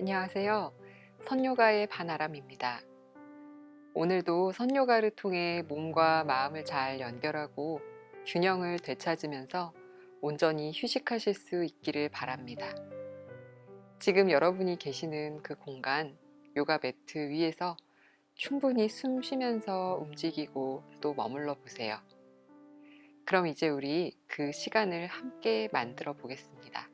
안녕하세요. 선요가의 반아람입니다. 오늘도 선요가를 통해 몸과 마음을 잘 연결하고 균형을 되찾으면서 온전히 휴식하실 수 있기를 바랍니다. 지금 여러분이 계시는 그 공간, 요가 매트 위에서 충분히 숨 쉬면서 움직이고 또 머물러 보세요. 그럼 이제 우리 그 시간을 함께 만들어 보겠습니다.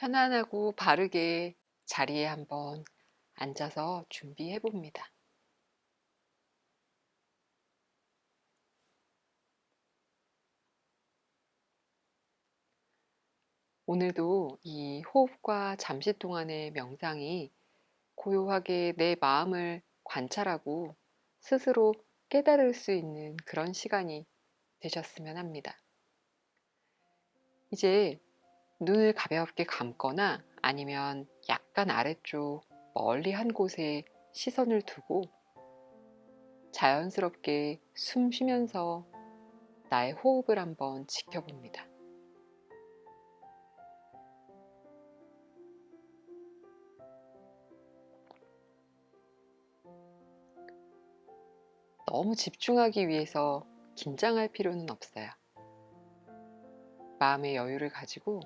편안하고 바르게 자리에 한번 앉아서 준비해 봅니다. 오늘도 이 호흡과 잠시 동안의 명상이 고요하게 내 마음을 관찰하고 스스로 깨달을 수 있는 그런 시간이 되셨으면 합니다. 이제 눈을 가볍게 감거나 아니면 약간 아래쪽 멀리 한 곳에 시선을 두고 자연스럽게 숨 쉬면서 나의 호흡을 한번 지켜봅니다. 너무 집중하기 위해서 긴장할 필요는 없어요. 마음의 여유를 가지고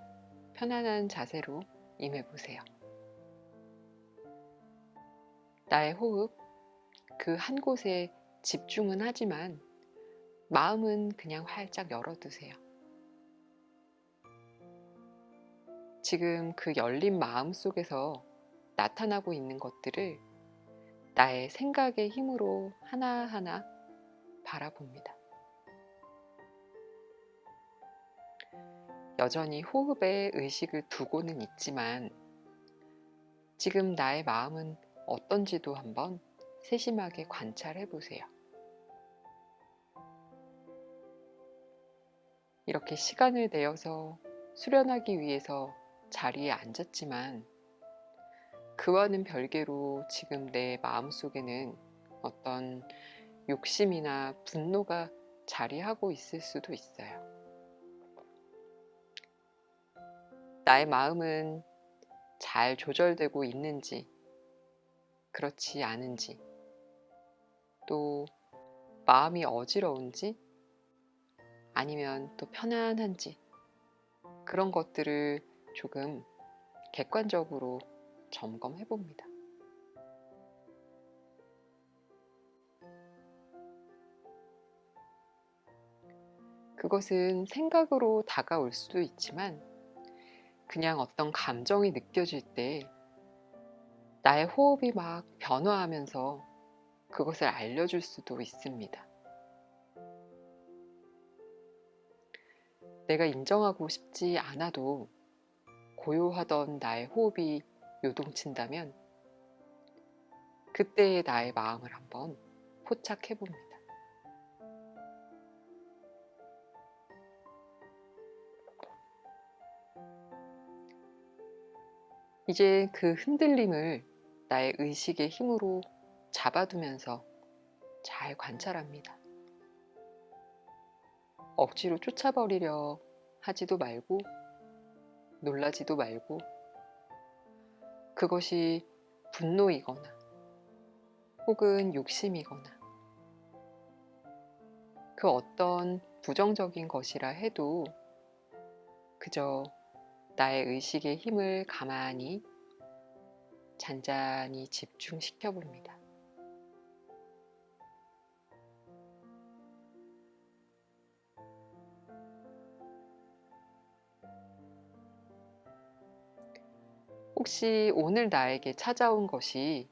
편안한 자세로 임해보세요. 나의 호흡, 그 한 곳에 집중은 하지만 마음은 그냥 활짝 열어두세요. 지금 그 열린 마음 속에서 나타나고 있는 것들을 나의 생각의 힘으로 하나하나 바라봅니다. 여전히 호흡에 의식을 두고는 있지만 지금 나의 마음은 어떤지도 한번 세심하게 관찰해 보세요. 이렇게 시간을 내어서 수련하기 위해서 자리에 앉았지만 그와는 별개로 지금 내 마음 속에는 어떤 욕심이나 분노가 자리하고 있을 수도 있어요. 나의 마음은 잘 조절되고 있는지, 그렇지 않은지, 또 마음이 어지러운지, 아니면 또 편안한지, 그런 것들을 조금 객관적으로 점검해 봅니다. 그것은 생각으로 다가올 수도 있지만 그냥 어떤 감정이 느껴질 때 나의 호흡이 막 변화하면서 그것을 알려줄 수도 있습니다. 내가 인정하고 싶지 않아도 고요하던 나의 호흡이 요동친다면 그때의 나의 마음을 한번 포착해 봅니다. 이제 그 흔들림을 나의 의식의 힘으로 잡아두면서 잘 관찰합니다. 억지로 쫓아버리려 하지도 말고, 놀라지도 말고, 그것이 분노이거나, 혹은 욕심이거나, 그 어떤 부정적인 것이라 해도 그저 나의 의식의 힘을 가만히 잔잔히 집중시켜 봅니다. 혹시 오늘 나에게 찾아온 것이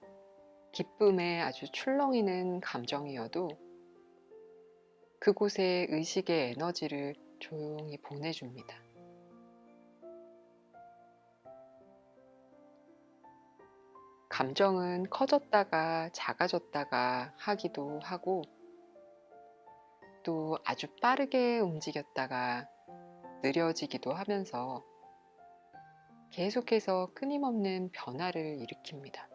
기쁨에 아주 출렁이는 감정이어도 그곳에 의식의 에너지를 조용히 보내줍니다. 감정은 커졌다가 작아졌다가 하기도 하고 또 아주 빠르게 움직였다가 느려지기도 하면서 계속해서 끊임없는 변화를 일으킵니다.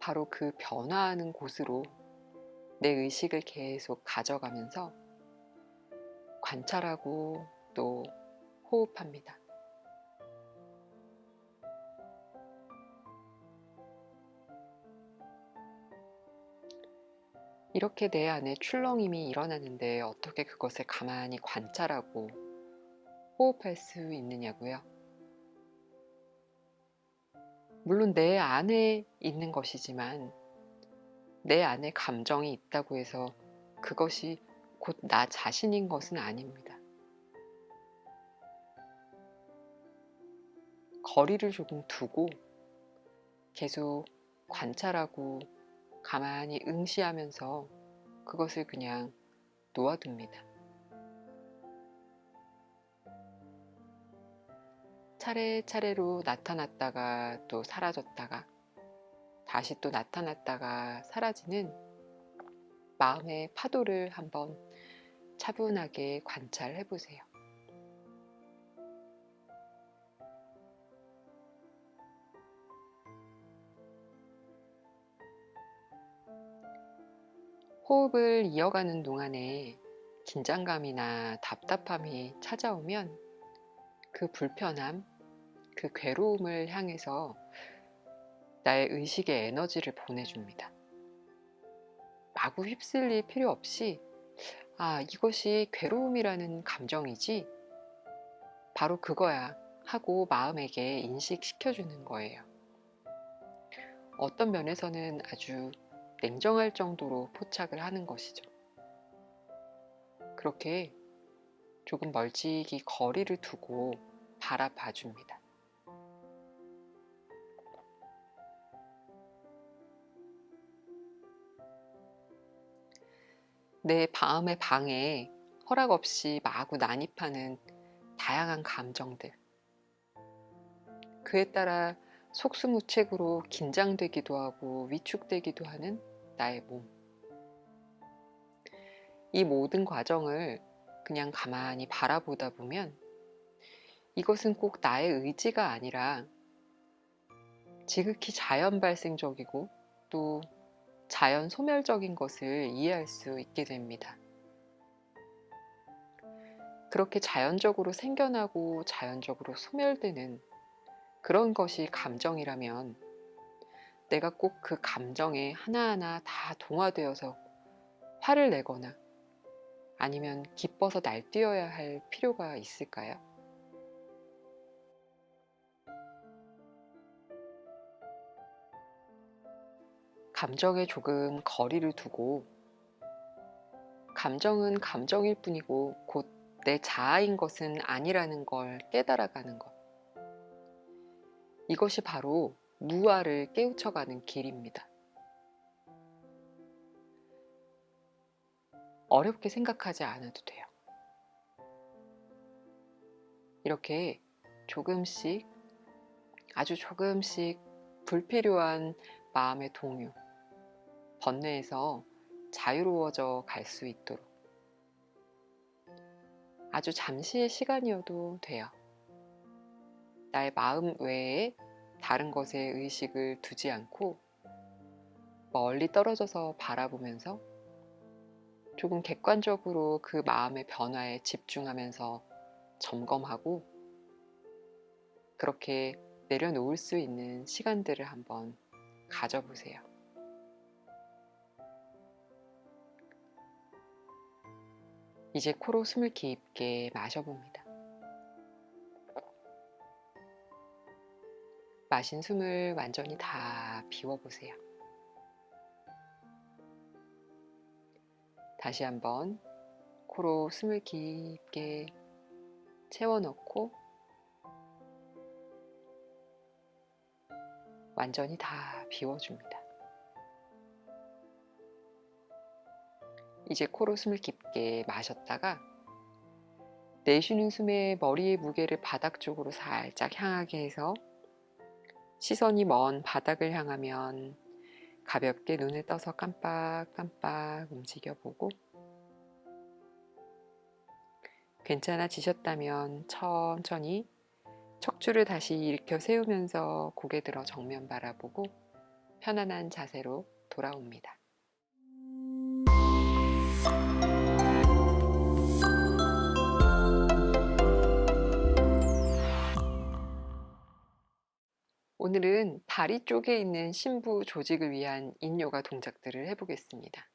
바로 그 변화하는 곳으로 내 의식을 계속 가져가면서 관찰하고 또 호흡합니다. 이렇게 내 안에 출렁임이 일어나는데 어떻게 그것을 가만히 관찰하고 호흡할 수 있느냐고요? 물론 내 안에 있는 것이지만 내 안에 감정이 있다고 해서 그것이 곧 나 자신인 것은 아닙니다. 거리를 조금 두고 계속 관찰하고 가만히 응시하면서 그것을 그냥 놓아둡니다. 차례차례로 나타났다가 또 사라졌다가 다시 또 나타났다가 사라지는 마음의 파도를 한번 차분하게 관찰해 보세요. 호흡을 이어가는 동안에 긴장감이나 답답함이 찾아오면 그 불편함, 그 괴로움을 향해서 나의 의식의 에너지를 보내줍니다. 마구 휩쓸릴 필요 없이, 아, 이것이 괴로움이라는 감정이지? 바로 그거야. 하고 마음에게 인식시켜주는 거예요. 어떤 면에서는 아주 냉정할 정도로 포착을 하는 것이죠. 그렇게 조금 멀찍이 거리를 두고 바라봐 줍니다. 내 마음의 방에 허락 없이 마구 난입하는 다양한 감정들. 그에 따라 속수무책으로 긴장되기도 하고 위축되기도 하는 나의 몸. 이 모든 과정을 그냥 가만히 바라보다 보면 이것은 꼭 나의 의지가 아니라 지극히 자연 발생적이고 또 자연 소멸적인 것을 이해할 수 있게 됩니다. 그렇게 자연적으로 생겨나고 자연적으로 소멸되는 그런 것이 감정이라면 내가 꼭 그 감정에 하나하나 다 동화되어서 화를 내거나 아니면 기뻐서 날뛰어야 할 필요가 있을까요? 감정에 조금 거리를 두고 감정은 감정일 뿐이고 곧 내 자아인 것은 아니라는 걸 깨달아가는 것. 이것이 바로 무아를 깨우쳐가는 길입니다. 어렵게 생각하지 않아도 돼요. 이렇게 조금씩, 아주 조금씩 불필요한 마음의 동요, 번뇌에서 자유로워져 갈 수 있도록 아주 잠시의 시간이어도 돼요. 나의 마음 외에 다른 것에 의식을 두지 않고 멀리 떨어져서 바라보면서 조금 객관적으로 그 마음의 변화에 집중하면서 점검하고 그렇게 내려놓을 수 있는 시간들을 한번 가져보세요. 이제 코로 숨을 깊게 마셔봅니다. 마신 숨을 완전히 다 비워보세요. 다시 한번 코로 숨을 깊게 채워넣고 완전히 다 비워줍니다. 이제 코로 숨을 깊게 마셨다가 내쉬는 숨에 머리의 무게를 바닥 쪽으로 살짝 향하게 해서 시선이 먼 바닥을 향하면 가볍게 눈을 떠서 깜빡깜빡 움직여 보고 괜찮아지셨다면 천천히 척추를 다시 일으켜 세우면서 고개 들어 정면 바라보고 편안한 자세로 돌아옵니다. 오늘은 다리 쪽에 있는 심부 조직을 위한 인요가 동작들을 해보겠습니다.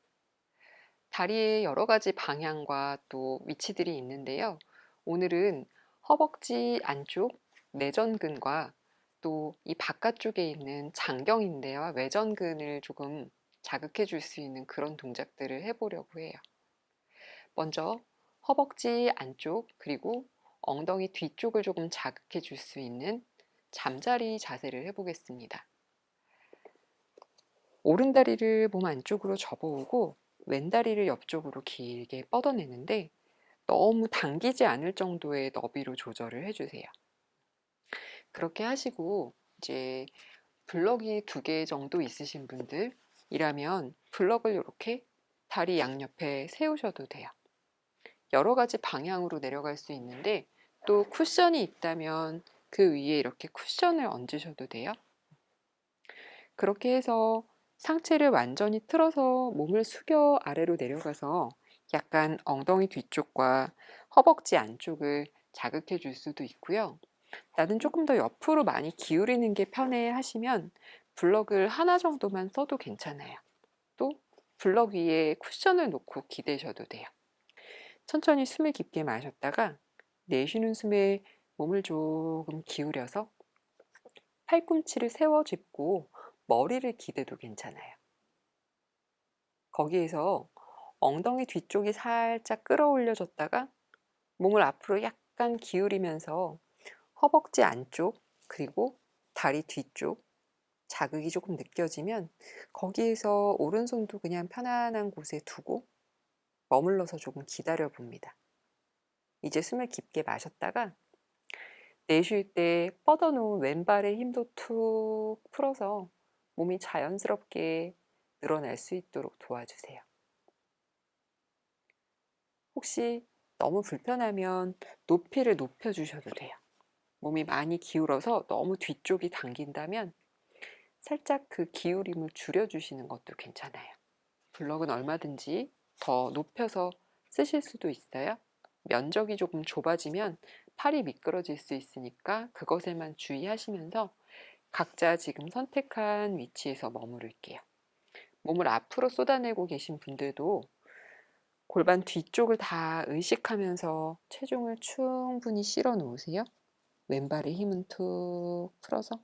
다리에 여러 가지 방향과 또 위치들이 있는데요. 오늘은 허벅지 안쪽 내전근과 또 이 바깥쪽에 있는 장경인대와 외전근을 조금 자극해 줄 수 있는 그런 동작들을 해보려고 해요. 먼저 허벅지 안쪽 그리고 엉덩이 뒤쪽을 조금 자극해 줄 수 있는 잠자리 자세를 해보겠습니다. 오른 다리를 몸 안쪽으로 접어오고 왼 다리를 옆쪽으로 길게 뻗어내는데 너무 당기지 않을 정도의 너비로 조절을 해주세요. 그렇게 하시고 이제 블럭이 두 개 정도 있으신 분들이라면 블럭을 이렇게 다리 양옆에 세우셔도 돼요. 여러 가지 방향으로 내려갈 수 있는데 또 쿠션이 있다면 그 위에 이렇게 쿠션을 얹으셔도 돼요. 그렇게 해서 상체를 완전히 틀어서 몸을 숙여 아래로 내려가서 약간 엉덩이 뒤쪽과 허벅지 안쪽을 자극해 줄 수도 있고요. 나는 조금 더 옆으로 많이 기울이는 게 편해 하시면 블럭을 하나 정도만 써도 괜찮아요. 또 블럭 위에 쿠션을 놓고 기대셔도 돼요. 천천히 숨을 깊게 마셨다가 내쉬는 숨에 몸을 조금 기울여서 팔꿈치를 세워 짚고 머리를 기대도 괜찮아요. 거기에서 엉덩이 뒤쪽이 살짝 끌어올려졌다가 몸을 앞으로 약간 기울이면서 허벅지 안쪽 그리고 다리 뒤쪽 자극이 조금 느껴지면 거기에서 오른손도 그냥 편안한 곳에 두고 머물러서 조금 기다려 봅니다. 이제 숨을 깊게 마셨다가 내쉴 때 뻗어놓은 왼발의 힘도 툭 풀어서 몸이 자연스럽게 늘어날 수 있도록 도와주세요. 혹시 너무 불편하면 높이를 높여주셔도 돼요. 몸이 많이 기울어서 너무 뒤쪽이 당긴다면 살짝 그 기울임을 줄여주시는 것도 괜찮아요. 블럭은 얼마든지 더 높여서 쓰실 수도 있어요. 면적이 조금 좁아지면 팔이 미끄러질 수 있으니까 그것에만 주의하시면서 각자 지금 선택한 위치에서 머무를게요. 몸을 앞으로 쏟아내고 계신 분들도 골반 뒤쪽을 다 의식하면서 체중을 충분히 실어 놓으세요. 왼발의 힘은 툭 풀어서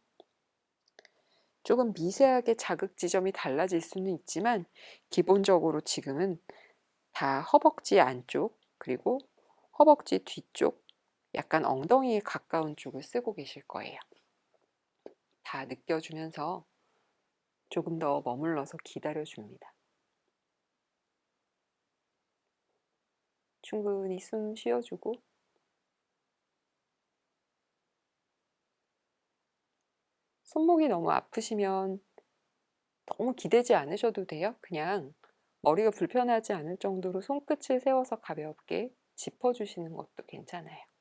조금 미세하게 자극 지점이 달라질 수는 있지만 기본적으로 지금은 다 허벅지 안쪽 그리고 허벅지 뒤쪽 약간 엉덩이에 가까운 쪽을 쓰고 계실 거예요. 다 느껴주면서 조금 더 머물러서 기다려줍니다. 충분히 숨 쉬어주고 손목이 너무 아프시면 너무 기대지 않으셔도 돼요. 그냥 머리가 불편하지 않을 정도로 손끝을 세워서 가볍게 짚어주시는 것도 괜찮아요.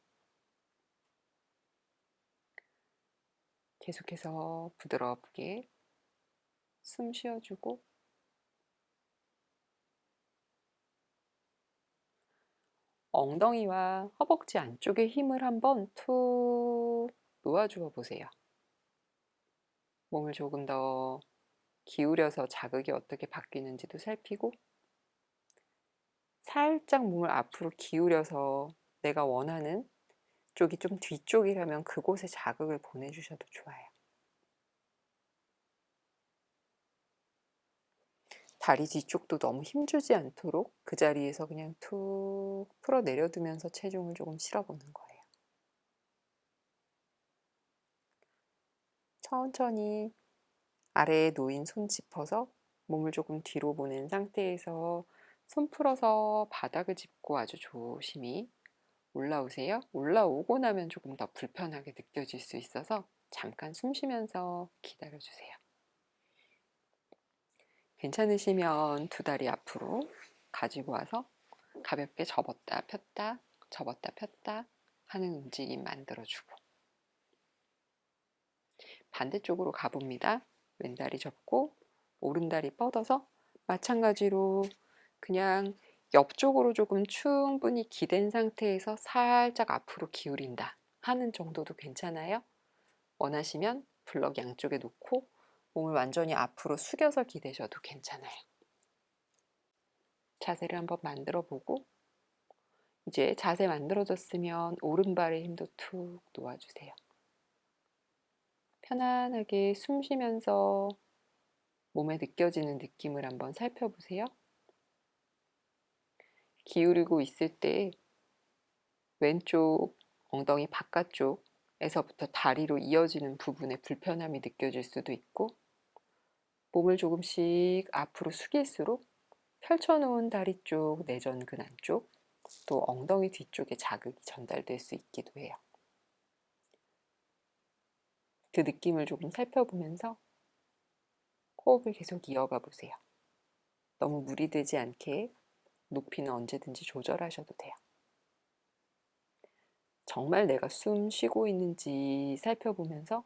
계속해서 부드럽게 숨 쉬어주고 엉덩이와 허벅지 안쪽에 힘을 한번 툭 놓아주어 보세요. 몸을 조금 더 기울여서 자극이 어떻게 바뀌는지도 살피고 살짝 몸을 앞으로 기울여서 내가 원하는 쪽이 좀 뒤쪽이라면 그곳에 자극을 보내주셔도 좋아요. 다리 뒤쪽도 너무 힘주지 않도록 그 자리에서 그냥 툭 풀어 내려두면서 체중을 조금 실어보는 거예요. 천천히 아래에 놓인 손 짚어서 몸을 조금 뒤로 보낸 상태에서 손 풀어서 바닥을 짚고 아주 조심히 올라오세요. 올라오고 나면 조금 더 불편하게 느껴질 수 있어서 잠깐 숨 쉬면서 기다려 주세요. 괜찮으시면 두 다리 앞으로 가지고 와서 가볍게 접었다 폈다 접었다 폈다 하는 움직임 만들어주고 반대쪽으로 가봅니다. 왼다리 접고 오른다리 뻗어서 마찬가지로 그냥 옆쪽으로 조금 충분히 기댄 상태에서 살짝 앞으로 기울인다 하는 정도도 괜찮아요. 원하시면 블럭 양쪽에 놓고 몸을 완전히 앞으로 숙여서 기대셔도 괜찮아요. 자세를 한번 만들어 보고 이제 자세 만들어졌으면 오른발에 힘도 툭 놓아주세요. 편안하게 숨 쉬면서 몸에 느껴지는 느낌을 한번 살펴보세요. 기울이고 있을 때 왼쪽 엉덩이 바깥쪽에서부터 다리로 이어지는 부분에 불편함이 느껴질 수도 있고 몸을 조금씩 앞으로 숙일수록 펼쳐놓은 다리 쪽, 내전근 안쪽, 또 엉덩이 뒤쪽에 자극이 전달될 수 있기도 해요. 그 느낌을 조금 살펴보면서 호흡을 계속 이어가 보세요. 너무 무리되지 않게 높이는 언제든지 조절하셔도 돼요. 정말 내가 숨 쉬고 있는지 살펴보면서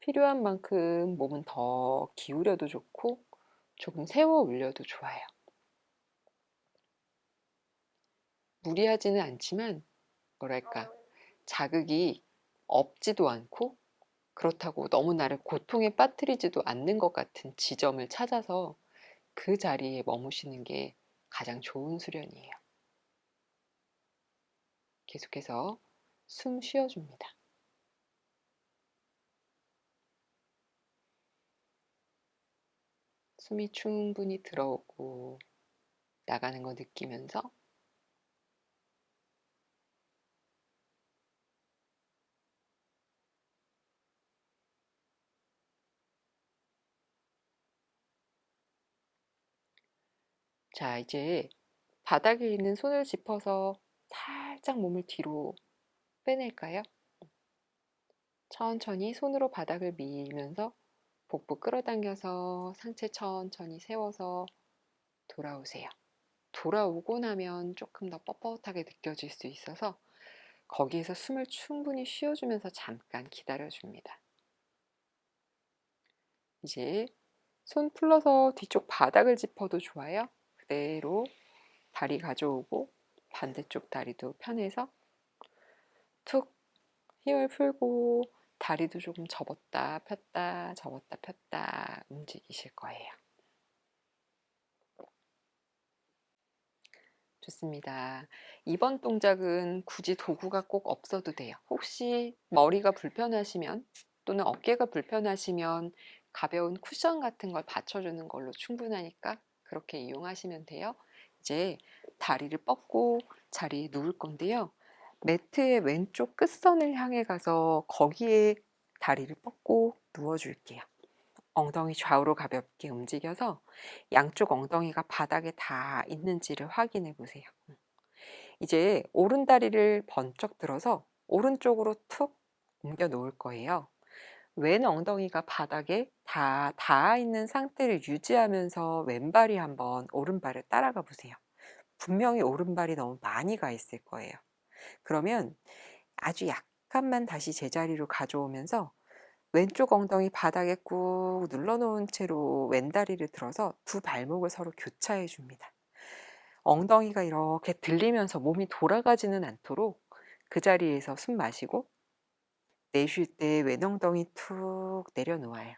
필요한 만큼 몸은 더 기울여도 좋고 조금 세워 올려도 좋아요. 무리하지는 않지만 뭐랄까 자극이 없지도 않고 그렇다고 너무 나를 고통에 빠뜨리지도 않는 것 같은 지점을 찾아서 그 자리에 머무시는 게 가장 좋은 수련이에요. 계속해서 숨 쉬어줍니다. 숨이 충분히 들어오고 나가는 거 느끼면서 자, 이제 바닥에 있는 손을 짚어서 살짝 몸을 뒤로 빼낼까요? 천천히 손으로 바닥을 밀면서 복부 끌어당겨서 상체 천천히 세워서 돌아오세요. 돌아오고 나면 조금 더 뻣뻣하게 느껴질 수 있어서 거기에서 숨을 충분히 쉬어주면서 잠깐 기다려줍니다. 이제 손 풀러서 뒤쪽 바닥을 짚어도 좋아요. 그대로 다리 가져오고 반대쪽 다리도 편해서 툭 힘을 풀고 다리도 조금 접었다 폈다 접었다 폈다 움직이실 거예요. 좋습니다. 이번 동작은 굳이 도구가 꼭 없어도 돼요. 혹시 머리가 불편하시면 또는 어깨가 불편하시면 가벼운 쿠션 같은 걸 받쳐주는 걸로 충분하니까 그렇게 이용하시면 돼요. 이제 다리를 뻗고 자리에 누울 건데요. 매트의 왼쪽 끝선을 향해 가서 거기에 다리를 뻗고 누워줄게요. 엉덩이 좌우로 가볍게 움직여서 양쪽 엉덩이가 바닥에 다 있는지를 확인해 보세요. 이제 오른 다리를 번쩍 들어서 오른쪽으로 툭 옮겨 놓을 거예요. 왼 엉덩이가 바닥에 다 닿아 있는 상태를 유지하면서 왼발이 한번 오른발을 따라가 보세요. 분명히 오른발이 너무 많이 가 있을 거예요. 그러면 아주 약간만 다시 제자리로 가져오면서 왼쪽 엉덩이 바닥에 꾹 눌러놓은 채로 왼다리를 들어서 두 발목을 서로 교차해 줍니다. 엉덩이가 이렇게 들리면서 몸이 돌아가지는 않도록 그 자리에서 숨 마시고 내쉴 때 왼엉덩이 툭 내려놓아요.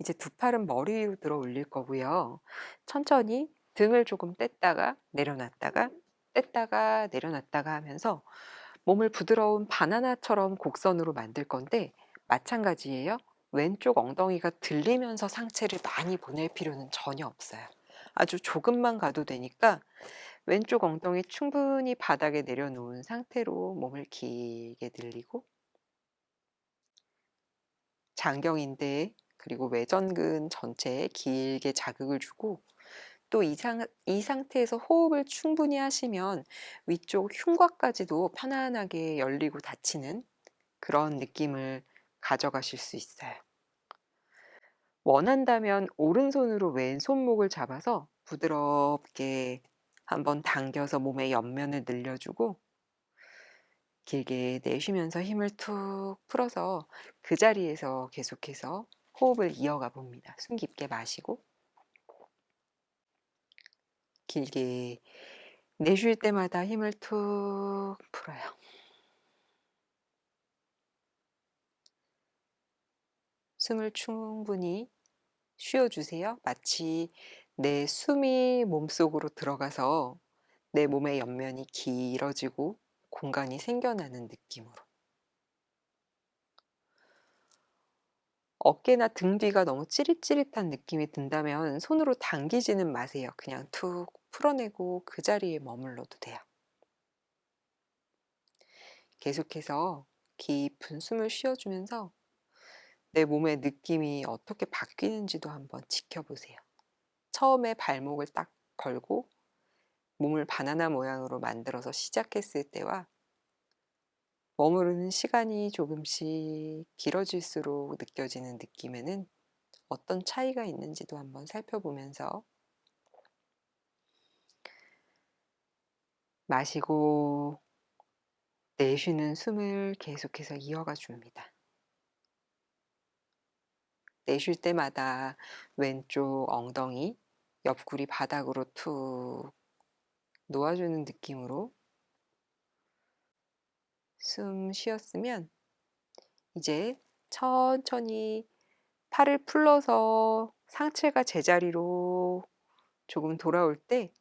이제 두 팔은 머리 위로 들어 올릴 거고요. 천천히 등을 조금 뗐다가 내려놨다가 뗐다가 내려놨다가 하면서 몸을 부드러운 바나나처럼 곡선으로 만들 건데 마찬가지예요. 왼쪽 엉덩이가 들리면서 상체를 많이 보낼 필요는 전혀 없어요. 아주 조금만 가도 되니까 왼쪽 엉덩이 충분히 바닥에 내려놓은 상태로 몸을 길게 늘리고 장경인대 그리고 외전근 전체에 길게 자극을 주고 또이이 상태에서 호흡을 충분히 하시면 위쪽 흉곽까지도 편안하게 열리고 닫히는 그런 느낌을 가져가실 수 있어요. 원한다면 오른손으로 왼손목을 잡아서 부드럽게 한번 당겨서 몸의 옆면을 늘려주고 길게 내쉬면서 힘을 툭 풀어서 그 자리에서 계속해서 호흡을 이어가 봅니다. 숨 깊게 마시고 길게 내쉴 때마다 힘을 툭 풀어요. 숨을 충분히 쉬어주세요. 마치 내 숨이 몸속으로 들어가서 내 몸의 옆면이 길어지고 공간이 생겨나는 느낌으로. 어깨나 등 뒤가 너무 찌릿찌릿한 느낌이 든다면 손으로 당기지는 마세요. 그냥 툭 풀어내고 그 자리에 머물러도 돼요. 계속해서 깊은 숨을 쉬어주면서 내 몸의 느낌이 어떻게 바뀌는지도 한번 지켜보세요. 처음에 발목을 딱 걸고 몸을 바나나 모양으로 만들어서 시작했을 때와 머무르는 시간이 조금씩 길어질수록 느껴지는 느낌에는 어떤 차이가 있는지도 한번 살펴보면서 마시고 내쉬는 숨을 계속해서 이어가 줍니다. 내쉴 때마다 왼쪽 엉덩이, 옆구리 바닥으로 툭 놓아주는 느낌으로 숨 쉬었으면 이제 천천히 팔을 풀러서 상체가 제자리로 조금 돌아올 때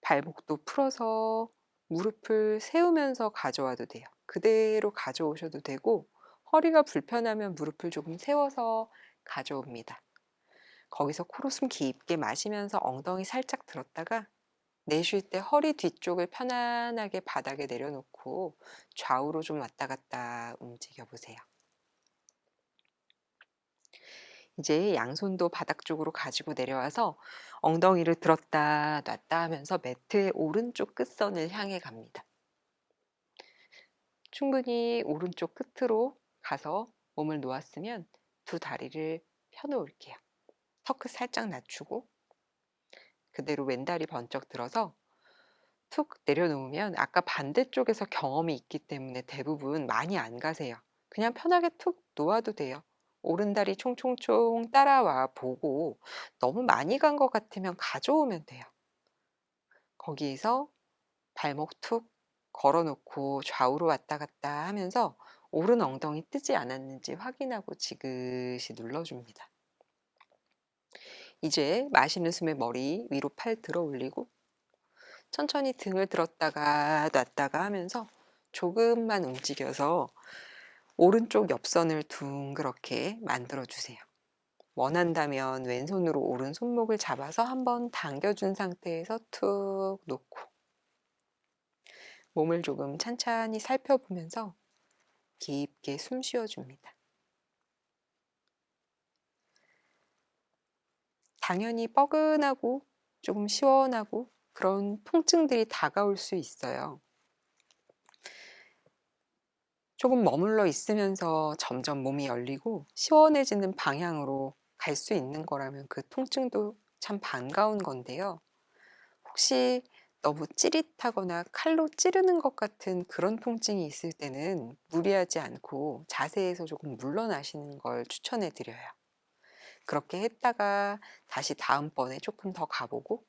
발목도 풀어서 무릎을 세우면서 가져와도 돼요. 그대로 가져오셔도 되고 허리가 불편하면 무릎을 조금 세워서 가져옵니다. 거기서 코로 숨 깊게 마시면서 엉덩이 살짝 들었다가 내쉴 때 허리 뒤쪽을 편안하게 바닥에 내려놓고 좌우로 좀 왔다 갔다 움직여 보세요. 이제 양손도 바닥 쪽으로 가지고 내려와서 엉덩이를 들었다 놨다 하면서 매트의 오른쪽 끝선을 향해 갑니다. 충분히 오른쪽 끝으로 가서 몸을 놓았으면 두 다리를 펴놓을게요. 턱끝 살짝 낮추고 그대로 왼다리 번쩍 들어서 툭 내려놓으면 아까 반대쪽에서 경험이 있기 때문에 대부분 많이 안 가세요. 그냥 편하게 툭 놓아도 돼요. 오른다리 총총총 따라와 보고 너무 많이 간 것 같으면 가져오면 돼요. 거기에서 발목 툭 걸어놓고 좌우로 왔다 갔다 하면서 오른 엉덩이 뜨지 않았는지 확인하고 지그시 눌러줍니다. 이제 마시는 숨에 머리 위로 팔 들어 올리고 천천히 등을 들었다가 놨다가 하면서 조금만 움직여서 오른쪽 옆선을 둥그렇게 만들어 주세요. 원한다면 왼손으로 오른 손목을 잡아서 한번 당겨준 상태에서 툭 놓고 몸을 조금 찬찬히 살펴보면서 깊게 숨 쉬어줍니다. 당연히 뻐근하고 조금 시원하고 그런 통증들이 다가올 수 있어요. 조금 머물러 있으면서 점점 몸이 열리고 시원해지는 방향으로 갈 수 있는 거라면 그 통증도 참 반가운 건데요. 혹시 너무 찌릿하거나 칼로 찌르는 것 같은 그런 통증이 있을 때는 무리하지 않고 자세에서 조금 물러나시는 걸 추천해 드려요. 그렇게 했다가 다시 다음번에 조금 더 가보고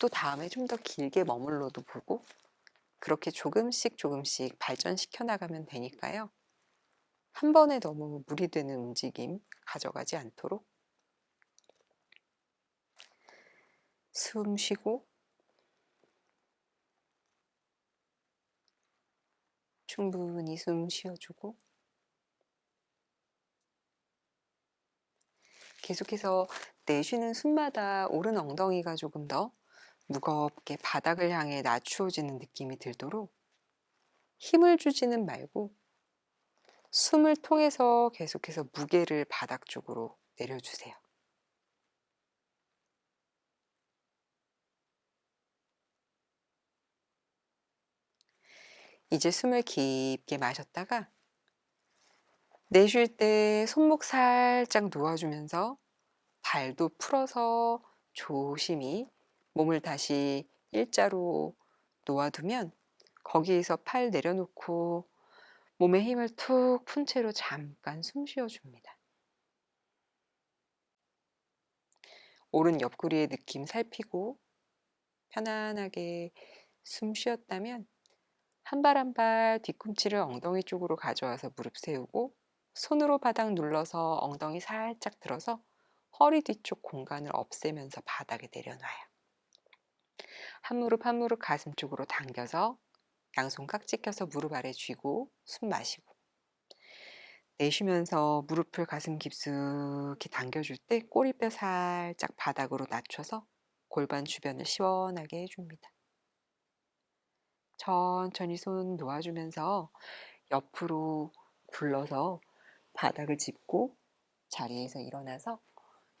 또 다음에 좀 더 길게 머물러도 보고 그렇게 조금씩 조금씩 발전시켜 나가면 되니까요. 한 번에 너무 무리되는 움직임 가져가지 않도록 숨 쉬고 충분히 숨 쉬어주고 계속해서 내쉬는 숨마다 오른 엉덩이가 조금 더 무겁게 바닥을 향해 낮추어지는 느낌이 들도록 힘을 주지는 말고 숨을 통해서 계속해서 무게를 바닥 쪽으로 내려주세요. 이제 숨을 깊게 마셨다가 내쉴 때 손목 살짝 놓아주면서 발도 풀어서 조심히 몸을 다시 일자로 놓아두면 거기에서 팔 내려놓고 몸에 힘을 툭 푼 채로 잠깐 숨 쉬어줍니다. 오른 옆구리의 느낌 살피고 편안하게 숨 쉬었다면 한 발 한 발 뒤꿈치를 엉덩이 쪽으로 가져와서 무릎 세우고 손으로 바닥 눌러서 엉덩이 살짝 들어서 허리 뒤쪽 공간을 없애면서 바닥에 내려놔요. 한 무릎 한 무릎 가슴 쪽으로 당겨서 양손 깍지 껴서 무릎 아래 쥐고 숨 마시고 내쉬면서 무릎을 가슴 깊숙이 당겨줄 때 꼬리뼈 살짝 바닥으로 낮춰서 골반 주변을 시원하게 해줍니다. 천천히 손 놓아주면서 옆으로 굴러서 바닥을 짚고 자리에서 일어나서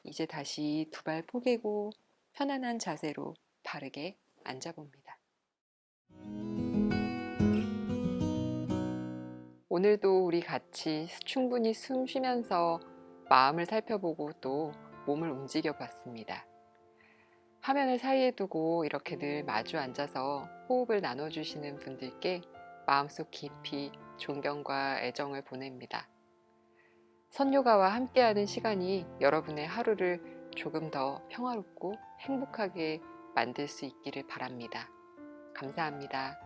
이제 다시 두 발 포개고 편안한 자세로 바르게 앉아봅니다. 오늘도 우리 같이 충분히 숨 쉬면서 마음을 살펴보고 또 몸을 움직여 봤습니다. 화면을 사이에 두고 이렇게 늘 마주 앉아서 호흡을 나눠주시는 분들께 마음속 깊이 존경과 애정을 보냅니다. 선요가와 함께하는 시간이 여러분의 하루를 조금 더 평화롭고 행복하게 만들 수 있기를 바랍니다. 감사합니다.